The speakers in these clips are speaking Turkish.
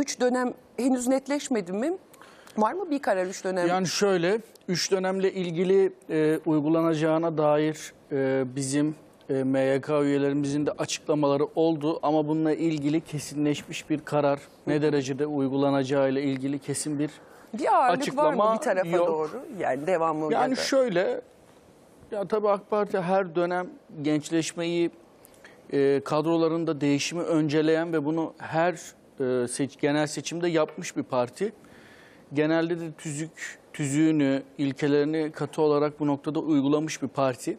Üç dönem henüz netleşmedi mi? Var mı bir karar üç dönem? Yani şöyle, üç dönemle ilgili e, uygulanacağına dair e, bizim e, MYK üyelerimizin de açıklamaları oldu ama bununla ilgili kesinleşmiş bir karar ne derecede uygulanacağı ile ilgili kesin bir bir ağırlık var açıklama mı bir tarafa yok. doğru? Yani devamı Yani ya da- şöyle, ya tabii AK Parti her dönem gençleşmeyi, e, kadrolarında değişimi önceleyen ve bunu her e, seç, genel seçimde yapmış bir parti. Genelde de tüzük, tüzüğünü, ilkelerini katı olarak bu noktada uygulamış bir parti.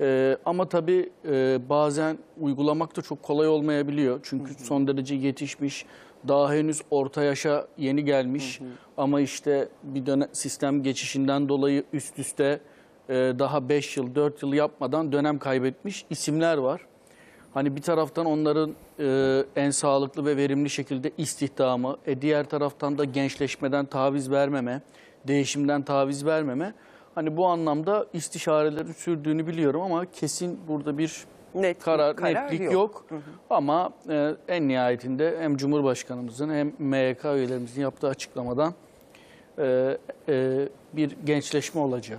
E, ama tabii e, bazen uygulamak da çok kolay olmayabiliyor. Çünkü son derece yetişmiş, daha henüz orta yaşa yeni gelmiş. Ama işte bir dönem sistem geçişinden dolayı üst üste e, daha 5 yıl, 4 yıl yapmadan dönem kaybetmiş isimler var. Hani bir taraftan onların e, en sağlıklı ve verimli şekilde istihdamı, e, diğer taraftan da gençleşmeden taviz vermeme, değişimden taviz vermeme. Hani bu anlamda istişarelerin sürdüğünü biliyorum ama kesin burada bir Net bir karar, karar netlik yok. yok. Ama e, en nihayetinde hem Cumhurbaşkanımızın hem MYK üyelerimizin yaptığı açıklamadan e, e, bir gençleşme olacağı.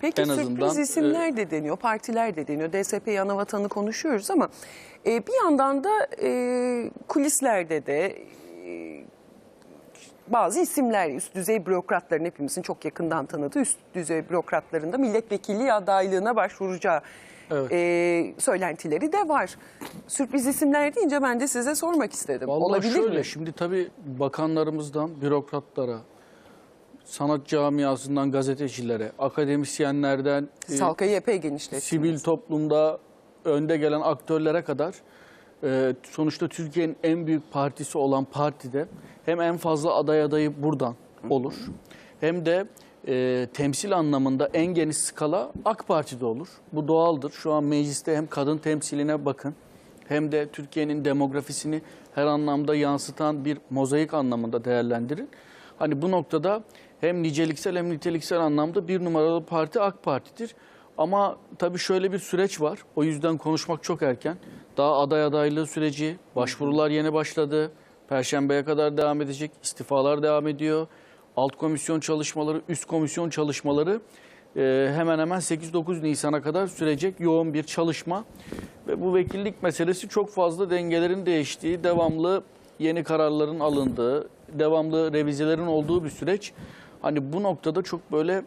Peki En sürpriz azından, e, isimler de deniyor, partiler de deniyor. DSP Yanavatan'ı konuşuyoruz ama e, bir yandan da e, kulislerde de e, bazı isimler, üst düzey bürokratların hepimizin çok yakından tanıdığı üst düzey bürokratların da milletvekilliği adaylığına başvuracağı Evet. e, söylentileri de var. Sürpriz isimler deyince ben de size sormak istedim. Vallahi Olabilir şöyle, mi? Şimdi tabii bakanlarımızdan bürokratlara, sanat camiasından gazetecilere, akademisyenlerden, e, Salkayı epey genişlettiniz. sivil toplumda önde gelen aktörlere kadar e, sonuçta Türkiye'nin en büyük partisi olan partide hem en fazla aday adayı buradan olur hem de e, temsil anlamında en geniş skala AK Parti'de olur. Bu doğaldır. Şu an mecliste hem kadın temsiline bakın hem de Türkiye'nin demografisini her anlamda yansıtan bir mozaik anlamında değerlendirin. Hani bu noktada hem niceliksel hem niteliksel anlamda bir numaralı parti AK Parti'dir. Ama tabii şöyle bir süreç var. O yüzden konuşmak çok erken. Daha aday adaylığı süreci, başvurular yeni başladı. Perşembeye kadar devam edecek. istifalar devam ediyor. Alt komisyon çalışmaları, üst komisyon çalışmaları e, hemen hemen 8-9 Nisan'a kadar sürecek yoğun bir çalışma. Ve bu vekillik meselesi çok fazla dengelerin değiştiği, devamlı yeni kararların alındığı, devamlı revizelerin olduğu bir süreç. Hani bu noktada çok böyle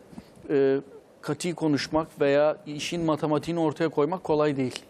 e, kati konuşmak veya işin matematiğini ortaya koymak kolay değil.